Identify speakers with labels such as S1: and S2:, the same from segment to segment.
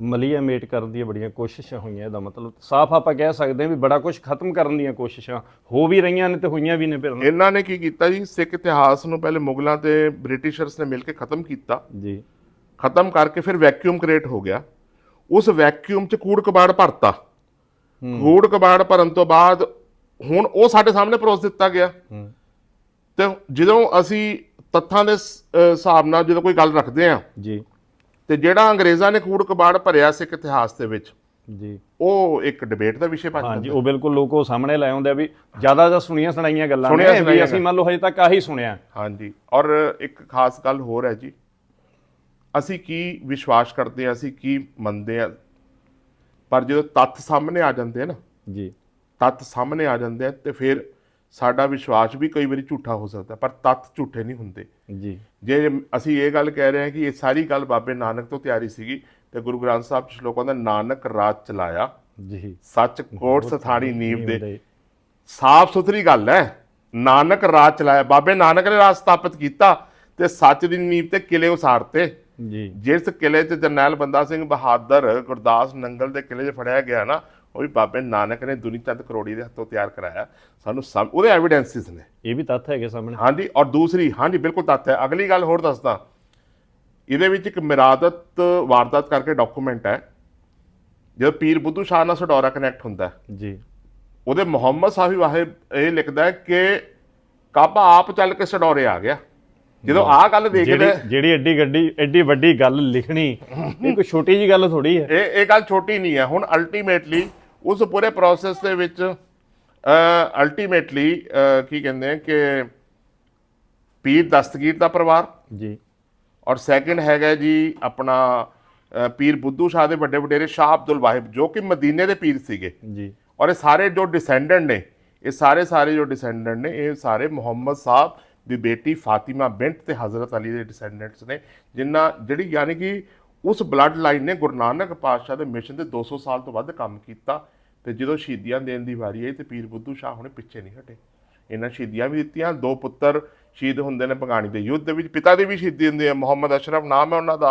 S1: ਮਲੀਆਮੇਟ ਕਰਨ ਦੀਆਂ ਬੜੀਆਂ ਕੋਸ਼ਿਸ਼ਾਂ ਹੋਈਆਂ ਇਹਦਾ ਮਤਲਬ। ਸਾਫ਼ ਆਪਾਂ ਕਹਿ ਸਕਦੇ ਹਾਂ ਵੀ ਬੜਾ ਕੁਝ ਖਤਮ ਕਰਨ ਦੀਆਂ ਕੋਸ਼ਿਸ਼ਾਂ ਹੋ ਵੀ ਰਹੀਆਂ ਨੇ ਤੇ ਹੋਈਆਂ ਵੀ ਨੇ ਫਿਰ
S2: ਇਹਨਾਂ ਨੇ ਕੀ ਕੀਤਾ ਜੀ? ਸਿੱਖ ਇਤਿਹਾਸ ਨੂੰ ਪਹਿਲੇ ਮੁਗਲਾਂ ਤੇ ਬ੍ਰਿਟਿਸ਼ਰਸ ਨੇ ਮਿਲ ਕੇ ਖਤਮ ਕੀਤਾ।
S1: ਜੀ।
S2: ਖਤਮ ਕਰਕੇ ਫਿਰ ਵੈਕਿਊਮ ਕ੍ਰੀਏਟ ਹੋ ਗਿਆ। ਉਸ ਵੈਕਿਊਮ ਚ ਕੂੜ ਕਬਾੜ ਭਰਤਾ। ਕੂੜ ਕਬਾੜ ਭਰਨ ਤੋਂ ਬਾਅਦ ਹੁਣ ਉਹ ਸਾਡੇ ਸਾਹਮਣੇ ਪਰੋਸ ਦਿੱਤਾ ਗਿਆ। ਤੇ ਜਦੋਂ ਅਸੀਂ ਤੱਥਾਂ ਦੇ ਹਿਸਾਬ ਨਾਲ ਜਦੋਂ ਕੋਈ ਗੱਲ ਰੱਖਦੇ ਆ
S1: ਜੀ।
S2: ਤੇ ਜਿਹੜਾ ਅੰਗਰੇਜ਼ਾਂ ਨੇ ਕੂੜ ਕਬਾੜ ਭਰਿਆ ਸਿੱਖ ਇਤਿਹਾਸ ਦੇ ਵਿੱਚ
S1: ਜੀ।
S2: ਉਹ ਇੱਕ ਡਿਬੇਟ ਦਾ ਵਿਸ਼ੇ ਬਣ
S1: ਹਾਂਜੀ
S2: ਜਾਂਦਾ।
S1: ਉਹ ਬਿਲਕੁਲ ਲੋਕ ਸਾਹਮਣੇ ਲੈ ਆਉਂਦੇ ਆ ਵੀ ਜ਼ਿਆਦਾ ਜਾਂ ਸੁਣੀਆਂ ਸੁਣਾਈਆਂ ਗੱਲਾਂ
S2: ਸੁਣੀਆਂ
S1: ਨੇ ਵੀ ਅਸੀਂ ਮੰਨ ਲਓ ਹਜੇ ਤੱਕ ਆਹੀ ਸੁਣਿਆ।
S2: ਹਾਂਜੀ ਔਰ ਇੱਕ ਖਾਸ ਗੱਲ ਹੋਰ ਹੈ ਜੀ ਅਸੀਂ ਕੀ ਵਿਸ਼ਵਾਸ ਕਰਦੇ ਆ ਅਸੀਂ ਕੀ ਮੰਨਦੇ ਆ ਪਰ ਜਦੋਂ ਤੱਥ ਸਾਹਮਣੇ ਆ ਜਾਂਦੇ ਆ ਨਾ
S1: ਜੀ।
S2: ਤੱਥ ਸਾਹਮਣੇ ਆ ਜਾਂਦੇ ਆ ਤੇ ਫਿਰ ਸਾਡਾ ਵਿਸ਼ਵਾਸ ਵੀ ਕਈ ਵਾਰੀ ਝੂਠਾ ਹੋ ਸਕਦਾ ਪਰ ਤੱਥ ਝੂਠੇ ਨਹੀਂ ਹੁੰਦੇ।
S1: ਜੀ।
S2: ਜੇ ਅਸੀਂ ਇਹ ਗੱਲ ਕਹਿ ਰਹੇ ਹਾਂ ਕਿ ਇਹ ਸਾਰੀ ਗੱਲ ਬਾਬੇ ਨਾਨਕ ਤੋਂ ਤਿਆਰੀ ਸੀਗੀ ਤੇ ਗੁਰੂ ਗ੍ਰੰਥ ਸਾਹਿਬ ਚ ਸ਼ਲੋਕਾਂ ਦਾ ਨਾਨਕ ਰਾਜ ਚਲਾਇਆ।
S1: ਜੀ।
S2: ਸੱਚ ਕੋਟ ਸਥਾਣੀ ਨੀਵ ਦੇ।
S1: ਦੇ।
S2: ਸਾਫ਼ ਸੁਥਰੀ ਗੱਲ ਹੈ। ਨਾਨਕ ਰਾਜ ਚਲਾਇਆ। ਬਾਬੇ ਨਾਨਕ ਨੇ ਰਾਜ ਸਥਾਪਿਤ ਕੀਤਾ ਤੇ ਸੱਚ ਦੀ ਨੀਂਵ ਤੇ ਕਿਲੇ ਉਸਾਰਤੇ।
S1: ਜੀ।
S2: ਜਿਸ ਕਿਲੇ 'ਚ ਜਰਨੈਲ ਬੰਦਾ ਸਿੰਘ ਬਹਾਦਰ ਗੁਰਦਾਸ ਨੰਗਲ ਦੇ ਕਿਲੇ 'ਚ ਫੜਿਆ ਗਿਆ ਨਾ ਉਹ ਵੀ ਬਾਬੇ ਨਾਨਕ ਨੇ ਦੁਨੀ ਚੰਦ ਕਰੋੜੀ ਦੇ ਹੱਥੋਂ ਤਿਆਰ ਕਰਾਇਆ। ਸਾਨੂੰ ਸਭ ਉਹਦੇ ਐਵੀਡੈਂਸਿਸ ਨੇ।
S1: ਇਹ ਵੀ ਤੱਥ ਹੈਗੇ ਸਾਹਮਣੇ।
S2: ਹਾਂਜੀ ਔਰ ਦੂਸਰੀ ਹਾਂਜੀ ਬਿਲਕੁਲ ਤੱਥ ਹੈ। ਅਗਲੀ ਗੱਲ ਹੋਰ ਦੱਸਦਾ। ਇਹਦੇ ਵਿੱਚ ਇੱਕ ਮਿਰਾਦਤ ਵਾਰਦਾਤ ਕਰਕੇ ਡਾਕੂਮੈਂਟ ਹੈ। ਜਦੋਂ ਪੀਰ ਬੁੱਧੂ ਸ਼ਾਹ ਨਾਲ ਸਡੌਰਾ ਕਨੈਕਟ ਹੁੰਦਾ
S1: ਜੀ।
S2: ਉਹਦੇ ਮੁਹੰਮਦ ਸਾਹਿਬ ਵਾਹਿਬ ਇਹ ਲਿਖਦਾ ਹੈ ਕਿ ਕਾਬਾ ਆਪ ਚੱਲ ਕੇ ਸਡੌਰੇ ਆ ਗਿਆ। ਜਦੋਂ ਆਹ ਗੱਲ ਦੇਖਦੇ
S1: ਜਿਹੜੀ ਜਿਹੜੀ ਐਡੀ ਗੱਡੀ ਐਡੀ ਵੱਡੀ ਗੱਲ ਲਿਖਣੀ ਇਹ ਕੋਈ ਛੋਟੀ ਜੀ ਗੱਲ ਥੋੜੀ ਹੈ।
S2: ਇਹ ਇਹ ਗੱਲ ਛੋਟੀ ਨਹੀਂ ਹੈ। ਹੁਣ ਅਲਟੀਮੇਟਲੀ ਉਸ ਪੂਰੇ ਪ੍ਰੋਸੈਸ ਦੇ ਵਿੱਚ ਅਲਟੀਮੇਟਲੀ ਕੀ ਕਹਿੰਦੇ ਆ ਕਿ ਪੀਰ ਦਸਤਗੀਰ ਦਾ ਪਰਿਵਾਰ।
S1: ਜੀ।
S2: ਔਰ ਸੈਕੰਡ ਹੈਗਾ ਜੀ ਆਪਣਾ ਪੀਰ ਬੁੱਧੂ ਸ਼ਾਹ ਦੇ ਵੱਡੇ ਵਡੇਰੇ ਸ਼ਾਹ ਅਬਦੁਲ ਵਾਹਿਬ ਜੋ ਕਿ ਮਦੀਨੇ ਦੇ ਪੀਰ ਸੀਗੇ।
S1: ਜੀ।
S2: ਔਰ ਇਹ ਸਾਰੇ ਜੋ ਡਿਸੈਂਡੈਂਟ ਨੇ ਇਹ ਸਾਰੇ ਸਾਰੇ ਜੋ ਡਿਸੈਂਡੈਂਟ ਨੇ ਇਹ ਸਾਰੇ ਮੁਹੰਮਦ ਸਾਹਿਬ ਦੀ ਬੇਟੀ ਫਾਤਿਮਾ ਬਿੰਟ ਤੇ ਹਜ਼ਰਤ ਅਲੀ ਦੇ ਡਿਸੈਂਡੈਂਟਸ ਨੇ ਜਿਨ੍ਹਾਂ ਜਿਹੜੀ ਯਾਨੀ ਕਿ ਉਸ ਬਲੱਡ ਲਾਈਨ ਨੇ ਗੁਰੂ ਨਾਨਕ ਪਾਤਸ਼ਾਹ ਦੇ ਮਿਸ਼ਨ ਤੇ 200 ਸਾਲ ਤੋਂ ਵੱਧ ਕੰਮ ਕੀਤਾ ਤੇ ਜਦੋਂ ਸ਼ਹੀਦੀਆਂ ਦੇਣ ਦੀ ਵਾਰੀ ਆਈ ਤੇ ਪੀਰ ਬੁੱਧੂ ਸ਼ਾਹ ਹੁਣੇ ਪਿੱਛੇ ਨਹੀਂ ਹਟੇ। ਇਹਨਾਂ ਸ਼ਹੀਦੀਆਂ ਵੀ ਦਿੱਤੀਆਂ ਦੋ ਪੁੱਤਰ ਸ਼ਹੀਦ ਹੁੰਦੇ ਨੇ ਭਗਾਣੀ ਦੇ ਯੁੱਧ ਦੇ ਵਿੱਚ ਪਿਤਾ ਦੀ ਵੀ ਸ਼ਹੀਦੀ ਹੁੰਦੀ ਹੈ ਮੁਹੰਮਦ ਅਸ਼ਰਫ ਨਾਮ ਹੈ ਉਹਨਾਂ ਦਾ।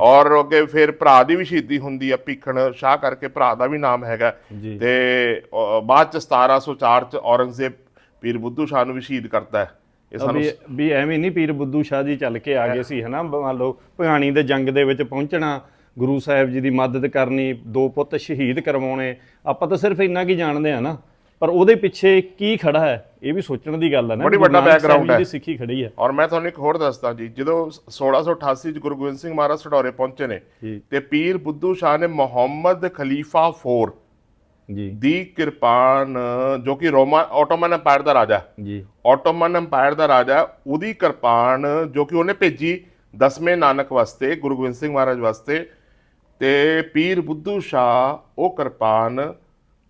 S2: ਔਰ ਅੱਗੇ ਫਿਰ ਭਰਾ ਦੀ ਵੀ ਸ਼ਹੀਦੀ ਹੁੰਦੀ ਹੈ ਭੀਖਣ ਸ਼ਾਹ ਕਰਕੇ ਭਰਾ ਦਾ ਵੀ ਨਾਮ ਹੈਗਾ। ਤੇ ਬਾਅਦ ਚ 1704 ਚ ਔਰੰਗਜ਼ੇਬ ਪੀਰ ਬੁੱਧੂ ਸ਼ਾਹ ਨੂੰ ਵੀ ਸ਼ਹੀਦ ਕਰਦਾ ਹੈ। ਇਹ ਸਾਨੂੰ
S1: ਵੀ ਵੀ ਐਵੇਂ ਨਹੀਂ ਪੀਰ ਬੁੱਧੂ ਸ਼ਾਹ ਜੀ ਚੱਲ ਕੇ ਆ ਗਏ ਸੀ ਹਨਾ? ਮੰਨ ਲਓ ਭਗਾਣੀ ਦੇ ਜੰਗ ਦੇ ਵਿੱਚ ਪਹੁੰਚਣਾ ਗੁਰੂ ਸਾਹਿਬ ਜੀ ਦੀ ਮਦਦ ਕਰਨੀ ਦੋ ਪੁੱਤ ਸ਼ਹੀਦ ਕਰਵਾਉਣੇ ਆਪਾਂ ਤਾਂ ਸਿਰਫ ਇੰਨਾ ਕੀ ਜਾਣਦੇ ਆ ਨਾ? ਪਰ ਉਹਦੇ ਪਿੱਛੇ ਕੀ ਖੜਾ ਹੈ ਇਹ ਵੀ ਸੋਚਣ ਦੀ ਗੱਲ ਹੈ ਨਾ
S2: ਬੜੀ ਵੱਡਾ
S1: ਜੀ
S2: ਹੈ।
S1: ਦੀ ਸਿੱਖੀ ਖੜੀ ਹੈ।
S2: ਔਰ ਮੈਂ ਤੁਹਾਨੂੰ ਇੱਕ ਹੋਰ ਦੱਸਦਾ ਜੀ ਜਦੋਂ 1688 ਚ ਗੁਰੂ ਗੋਬਿੰਦ ਸਿੰਘ ਮਹਾਰਾਜ ਸਡੌਰੇ ਪਹੁੰਚੇ ਨੇ
S1: ਜੀ।
S2: ਤੇ ਪੀਰ ਬੁੱਧੂ ਸ਼ਾਹ ਨੇ ਮੁਹੰਮਦ ਖਲੀਫਾ 4
S1: ਜੀ।
S2: ਦੀ ਕਿਰਪਾਨ ਜੋ ਕਿ ਰੋਮਾ ਆਟੋਮਨ ਅੰਪਾਇਰ ਦਾ ਰਾਜਾ।
S1: ਜੀ।
S2: ਆਟੋਮਨ ਅੰਪਾਇਰ ਦਾ ਰਾਜਾ ਉਹਦੀ ਕਿਰਪਾਨ ਜੋ ਕਿ ਉਹਨੇ ਭੇਜੀ ਦਸਵੇਂ ਨਾਨਕ ਵਾਸਤੇ ਗੁਰੂ ਗੋਬਿੰਦ ਸਿੰਘ ਮਹਾਰਾਜ ਵਾਸਤੇ। ਤੇ ਪੀਰ ਬੁੱਧੂ ਸ਼ਾਹ ਉਹ ਕਿਰਪਾਨ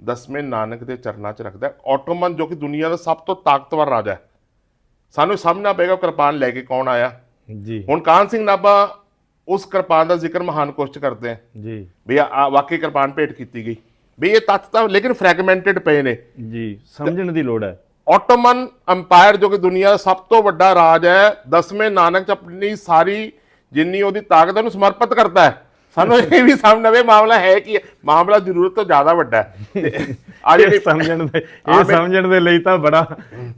S2: ਦਸਵੇਂ ਨਾਨਕ ਦੇ ਚਰਨਾਂ 'ਚ ਰੱਖਦਾ। ਆਟੋਮਨ ਜੋ ਕਿ ਦੁਨੀਆ ਦਾ ਸਭ ਤੋਂ ਤਾਕਤਵਰ ਰਾਜਾ ਹੈ। ਸਾਨੂੰ ਸਮਝਣਾ ਪਏਗਾ ਕਿਰਪਾਨ ਲੈ ਕੇ ਕੌਣ ਆਇਆ।
S1: ਜੀ।
S2: ਹੁਣ ਕਾਨ ਸਿੰਘ ਨਾਭਾ ਉਸ ਕਿਰਪਾਨ ਦਾ ਜ਼ਿਕਰ ਮਹਾਨ ਕੋਸ਼ਟ ਕਰਦੇ ਆ।
S1: ਜੀ।
S2: ਵੀ ਆ ਵਾਕਈ ਕਿਰਪਾਨ ਭੇਟ ਕੀਤੀ ਗਈ। ਵੀ ਇਹ ਤੱਥ ਤਾਂ ਲੇਕਿਨ ਫ੍ਰੈਗਮੈਂਟਡ ਪਏ ਨੇ।
S1: ਜੀ ਸਮਝਣ ਦੀ ਲੋੜ ਹੈ।
S2: ਆਟੋਮਨ ਅੰਪਾਇਰ ਜੋ ਕਿ ਦੁਨੀਆ ਦਾ ਸਭ ਤੋਂ ਵੱਡਾ ਰਾਜ ਹੈ ਦਸਵੇਂ ਨਾਨਕ ਚ ਆਪਣੀ ਸਾਰੀ ਜਿੰਨੀ ਉਹਦੀ ਤਾਕਤ ਉਹਨੂੰ ਸਮਰਪਿਤ ਕਰਦਾ ਹੈ। ਸਾਨੂੰ ਇਹ ਵੀ ਸਮਝ ਆਵੇ ਮਾਮਲਾ ਹੈ ਕੀ ਮਾਮਲਾ ਜ਼ਰੂਰਤ ਤੋਂ ਜ਼ਿਆਦਾ ਵੱਡਾ ਹੈ। ਆ
S1: ਇਹ ਸਮਝਣ ਦੇ ਇਹ ਸਮਝਣ ਦੇ ਲਈ ਤਾਂ ਬੜਾ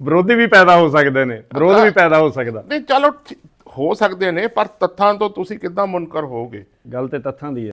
S1: ਵਿਰੋਧੀ ਵੀ ਪੈਦਾ ਹੋ ਸਕਦੇ ਨੇ। ਵਿਰੋਧ ਵੀ ਪੈਦਾ ਹੋ ਸਕਦਾ।
S2: ਨਹੀਂ ਚਲੋ ਹੋ ਸਕਦੇ ਨੇ ਪਰ ਤੱਥਾਂ ਤੋਂ ਤੁਸੀਂ ਕਿੱਦਾਂ ਮੁਨਕਰ ਹੋਗੇ
S1: ਗੱਲ ਤੇ ਤੱਥਾਂ ਦੀ